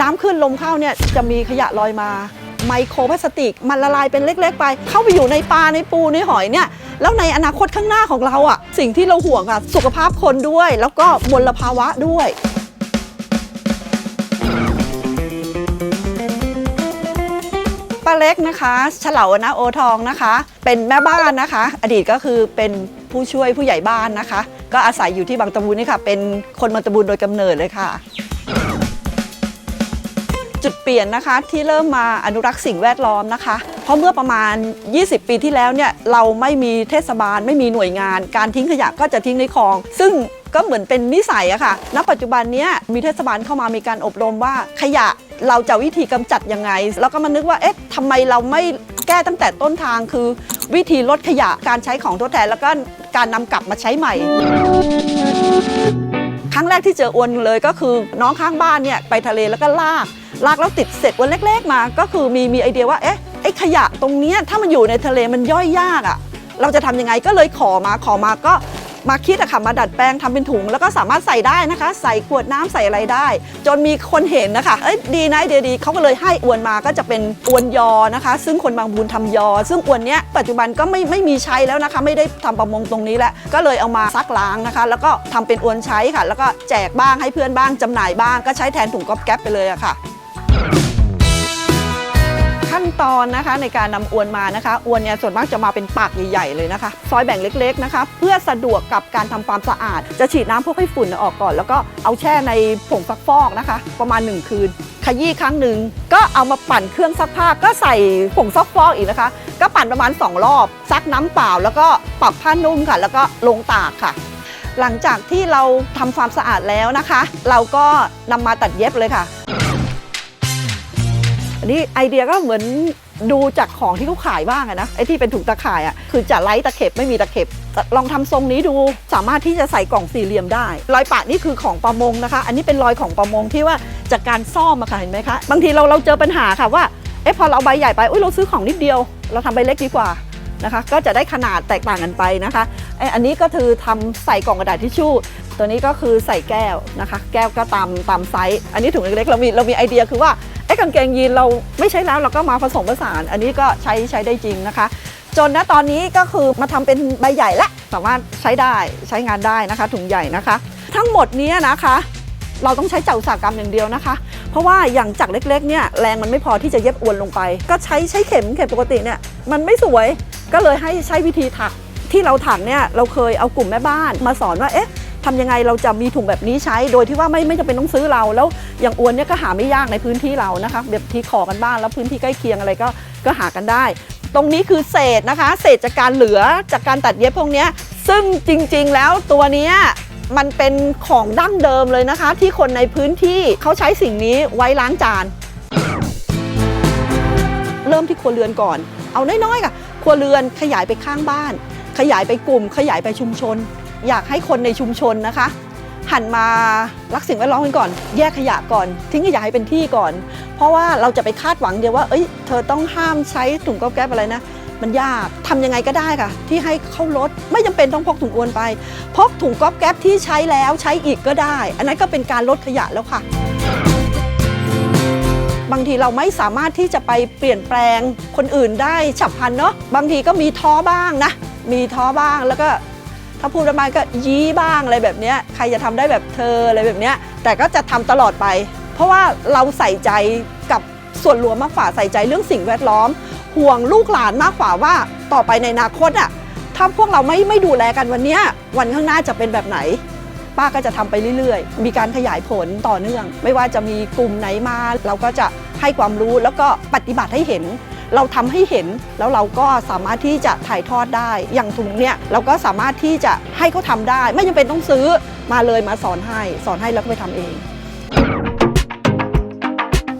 น้ำขึ้นลมเข้าเนี่ยจะมีขยะลอยมา ไมโครพลาสติก มันละลายเป็นเล็ก ๆ ไป เข้าไปอยู่ในปลาในปูในหอยเนี่ยแล้วในอนาคตข้างหน้าของเราอะ่ะสิ่งที่เราห่วงอะ่ะสุขภาพคนด้วย แล้วก็มลภาวะด้วยป้าเล็กนะคะเฉลาวนะโอทองนะคะ เป็นแม่บ้านนะคะ อดีตก็คือเป็นผู้ช่วยผู้ใหญ่บ้านนะคะ ก็อาศัยอยู่ที่บางตะบูนนี่ค่ะ เป็นคนบางตะบูนโดยกำเนิดเลยค่ะ จุดเปลี่ยนนะคะที่เริ่มมาอนุรักษ์สิ่งแวดล้อมนะคะ เพราะเมื่อประมาณ 20 ปีที่แล้วเนี่ยเราไม่มีเทศบาลไม่มีหน่วยงาน การทิ้งขยะก็จะทิ้งในคลอง ซึ่งก็เหมือนเป็นนิสัยอะค่ะ ณ ปัจจุบันเนี้ยมีเทศบาลเข้ามามีการอบรมว่าขยะเราจะวิธีกำจัดยังไง แล้วก็มานึกว่า เอ๊ะทำไมเราไม่แก้ตั้งแต่ต้นทางคือ วิธีลดขยะ การใช้ของทดแทน แล้วก็การนำกลับมาใช้ใหม่ ครั้งแรกที่เจออวนเลยก็คือน้องข้างบ้านเนี่ยไปทะเลแล้วก็ลาก ลากแล้วติดเสร็จอวนเล็กๆมา ก็คือมีมีไอเดียว่าเอ๊ะไอขยะตรงเนี้ยถ้ามันอยู่ในทะเลมันย่อยยากอะ่ะ เราจะทำยังไงก็เลยขอมาขอมาก็มาคิดอะค่ะมาดัดแปลงทำเป็นถุง แล้วก็สามารถใส่ได้นะคะ ใส่ขวดน้ำใส่อะไรได้ จนมีคนเห็นนะคะเอ้ยดีนะไอเดียดีเขาก็เลยให้อวนมาก็จะเป็นอวนยอนะคะ ซึ่งคนบางบูนทำยอ ซึ่งอวนเนี้ยปัจจุบันก็ไม่ไม่มีใช้แล้วนะคะ ไม่ได้ทำประมงตรงนี้แล้วก็เลยเอามาซักล้างนะคะ แล้วก็ทำเป็นอวนใช้ค่ะ แล้วก็แจกบ้างให้เพื่อนบ้างจำหน่ายบ้างก็ใช้แทนถุงก๊อบแก๊ปไปเลยอะค่ะ นตอนนะคะในการนำอวนมานะคะ อวนเนี่ยส่วนมากจะมาเป็นปากใหญ่ๆเลยนะคะ ซอยแบ่งเล็กๆนะคะ เพื่อสะดวกกับการทำความสะอาด จะฉีดน้ำพวกให้ฝุ่นออกก่อน แล้วก็เอาแช่ในผงซักฟอกนะคะ ประมาณ 1 คืน ขยี้ครั้งหนึ่งก็เอามาปั่นเครื่องซักผ้าก็ใส่ผงซักฟอกอีกนะคะ ก็ปั่นประมาณ 2 รอบ ซักน้ำเปล่า แล้วก็ปรับผ้านุ่มค่ะ แล้วก็ลงตากค่ะหลังจากที่เราทำความสะอาดแล้วนะคะ เราก็นำมาตัดเย็บเลยค่ะ นนี้ไอเดียก็เหมือนดูจากของที่เขาขายบ้างอะนะไอที่เป็นถุงตะข่ายอะคือจะไร้ตะเข็บไม่มีตะเข็บ ลองทำทรงนี้ดูสามารถที่จะใส่กล่องสี่เหลี่ยมได้รอยปะนี่คือของประมงนะคะ อันนี้เป็นรอยของประมงที่ว่าจากการซ่อมอะค่ะเห็นไหมคะบางทีเราเราเจอปัญหาค่ะว่าเอ๊ะพอเราเอาใบใหญ่ไปอุ้ยเราซื้อของนิดเดียว เราทำใบเล็กดีกว่านะคะก็จะได้ขนาดแตกต่างกันไปนะคะไออันนี้ก็คือทำใส่กล่องกระดาษทิชชู่ตัวนี้ก็คือใส่แก้วนะคะ แก้วก็ตามตามไซส์อันนี้ถุงเล็กๆเรามีเรามีไอเดียคือว่า ไอ้กางเกงยีนเราไม่ใช้แล้วเราก็มาผสมผสาน อันนี้ก็ใช้ใช้ได้จริงนะคะ จนณตอนนี้ก็คือมาทำเป็นใบใหญ่ละสามารถใช้ได้ใช้งานได้นะคะ ถุงใหญ่นะคะ ทั้งหมดนี้นะคะ เราต้องใช้จากอุตสาหกรรมอย่างเดียวนะคะ เพราะว่าอย่างจักรเล็กๆเนี่ยแรงมันไม่พอที่จะเย็บอวนลงไป ก็ใช้ใช้เข็มเข็มปกติเนี่ยมันไม่สวยก็เลยให้ใช้วิธีถักที่เราถักเนี่ยเราเคยเอากลุ่มแม่บ้านมาสอนว่าเอ๊ะ ทำยังไงเราจะมีถุงแบบนี้ใช้ โดยที่ว่าไม่ไม่จำเป็นต้องซื้อเรา แล้วอย่างอวนเนี่ยก็หาไม่ยากในพื้นที่เรานะคะแบบที่ขอกันบ้านแล้วพื้นที่ใกล้เคียงอะไรก็ก็หากันได้ ตรงนี้คือเศษนะคะ เศษจากการเหลือจากการตัดเย็บพวกนี้ซึ่งจริงๆแล้วตัวนี้มันเป็นของดั้งเดิมเลยนะคะ ที่คนในพื้นที่เขาใช้สิ่งนี้ไว้ล้างจาน เริ่มที่ครัวเรือนก่อน เอาน้อยๆค่ะครัวเรือนขยายไปข้างบ้าน ขยายไปกลุ่ม ขยายไปชุมชน อยากให้คนในชุมชนนะคะ หันมารักสิ่งแวดล้อมกันก่อน แยกขยะก่อน ทิ้งขยะให้เป็นที่ก่อน เพราะว่าเราจะไปคาดหวังเดียวว่า เอ้ยเธอต้องห้ามใช้ถุงก๊อบแก๊บอะไรนะมันยากทำยังไงก็ได้ค่ะ ที่ให้เข้าลดไม่จำเป็นต้องพกถุงอวนไป พกถุงก๊อบแก๊บที่ใช้แล้วใช้อีกก็ได้ อันนั้นก็เป็นการลดขยะแล้วค่ะ บางทีเราไม่สามารถที่จะไปเปลี่ยนแปลงคนอื่นได้ฉับพลันเนาะบางทีก็มีท้อบ้างนะ มีท้อบ้างแล้วก็ ถ้าพูดประมาณก็ยี้บ้างอะไรแบบเนี้ยใครจะทำได้แบบเธออะไรแบบเนี้ยแต่ก็จะทำตลอดไป เพราะว่าเราใส่ใจกับส่วนรวมมากกว่าใส่ใจเรื่องสิ่งแวดล้อม ห่วงลูกหลานมากกว่าว่าต่อไปในอนาคตอะถ้าพวกเราไม่ไม่ดูแลกันวันเนี้ยวันข้างหน้าจะเป็นแบบไหน ป้าก็จะทำไปเรื่อยๆ มีการขยายผลต่อเนื่อง ไม่ว่าจะมีกลุ่มไหนมา เราก็จะให้ความรู้แล้วก็ปฏิบัติให้เห็น เราทำให้เห็นแล้วเราก็สามารถที่จะถ่ายทอดได้ อย่างถุงเนี่ยเราก็สามารถที่จะให้เขาทำได้ ไม่จำเป็นต้องซื้อมาเลยมาสอนให้ สอนให้แล้วก็ไปทำเอง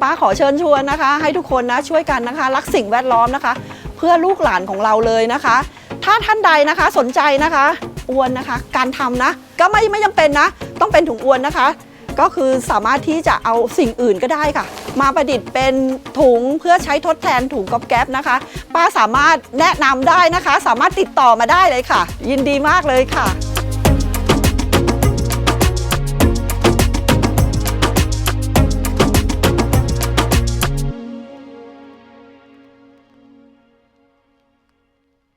ป้าขอเชิญชวนนะคะ ให้ทุกคนนะช่วยกันนะคะ รักสิ่งแวดล้อมนะคะ เพื่อลูกหลานของเราเลยนะคะ ถ้าท่านใดนะคะสนใจนะคะอวนนะคะ การทำนะ ก็ไม่ไม่จำเป็นนะ ต้องเป็นถุงอวนนะคะ ก็คือสามารถที่จะเอาสิ่งอื่นก็ได้ค่ะ มาประดิษฐ์เป็นถุงเพื่อใช้ทดแทนถุงก๊อบแก๊บนะคะ ป้าสามารถแนะนำได้นะคะ สามารถติดต่อมาได้เลยค่ะ ยินดีมากเลยค่ะ